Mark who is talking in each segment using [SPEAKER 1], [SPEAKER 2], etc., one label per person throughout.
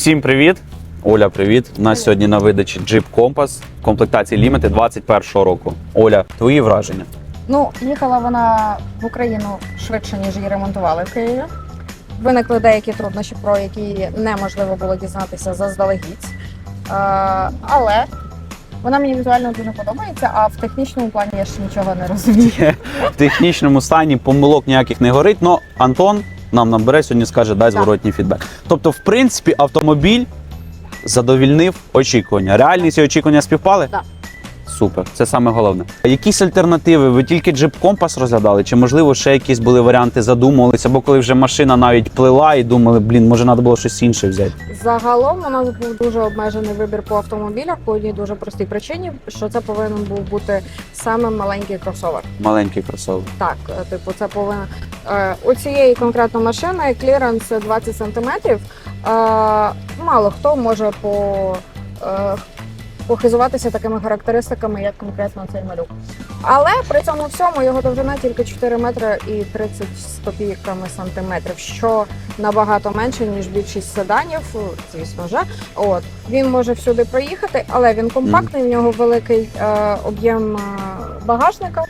[SPEAKER 1] Всім привіт! Оля, привіт! У нас сьогодні на видачі Jeep Compass в комплектації Limited 21 року. Оля, твої враження?
[SPEAKER 2] Ну, їхала вона в Україну швидше, ніж її ремонтували в Києві. Виникли деякі труднощі, про які неможливо було дізнатися заздалегідь. Е, але вона мені візуально дуже подобається, а в технічному плані я ще нічого не розумію.
[SPEAKER 1] В технічному стані помилок ніяких не горить, але Антон нам набере сьогодні скаже, дай зворотній фідбек. Тобто, в принципі, автомобіль задовільнив очікування. Реальність і очікування співпали?
[SPEAKER 2] Так.
[SPEAKER 1] Супер, це саме головне. Якісь альтернативи? Ви тільки Jeep Compass розглядали? Чи можливо ще якісь були варіанти, задумувалися? Або коли вже машина навіть плила і думали, блін, може треба було щось інше взяти?
[SPEAKER 2] Загалом у нас був дуже обмежений вибір по автомобілях по одній дуже простій причині, що це повинен був бути саме маленький кросовер.
[SPEAKER 1] Маленький кросовер.
[SPEAKER 2] Так, е, типу, це повинно е, у цієї конкретно машини кліренс 20 сантиметрів. Е, мало хто може по, е, похизуватися такими характеристиками, як конкретно цей малюк. Але при цьому всьому його довжина тільки 4 метри і 30 з копійками сантиметрів, що набагато менше ніж більшість седанів, звісно ж. От він може всюди проїхати, але він компактний. В нього великий е, об'єм е, багажника.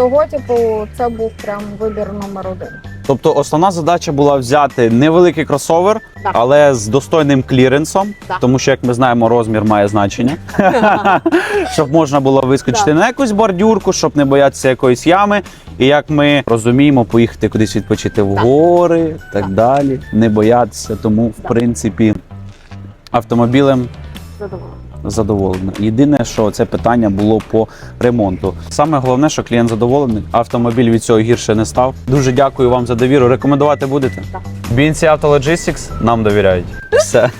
[SPEAKER 2] Того, типу, це був прям вибір номер один.
[SPEAKER 1] Тобто основна задача була взяти невеликий кросовер,
[SPEAKER 2] Так.
[SPEAKER 1] але з достойним кліренсом,
[SPEAKER 2] Так.
[SPEAKER 1] тому що, як ми знаємо, розмір має значення. щоб можна було вискочити
[SPEAKER 2] Так.
[SPEAKER 1] на якусь бордюрку, щоб не боятися якоїсь ями. І як ми розуміємо, поїхати кудись відпочити в
[SPEAKER 2] Так.
[SPEAKER 1] гори, так,
[SPEAKER 2] Так.
[SPEAKER 1] далі, не боятися. Тому, в
[SPEAKER 2] Так.
[SPEAKER 1] принципі, автомобілем
[SPEAKER 2] Задоволена.
[SPEAKER 1] Задоволений. Єдине, що це питання було по ремонту. Саме головне, що клієнт задоволений, автомобіль від цього гірше не став. Дуже дякую вам за довіру. Рекомендувати будете?
[SPEAKER 2] Так.
[SPEAKER 1] BNC Auto Logistics нам довіряють. Все.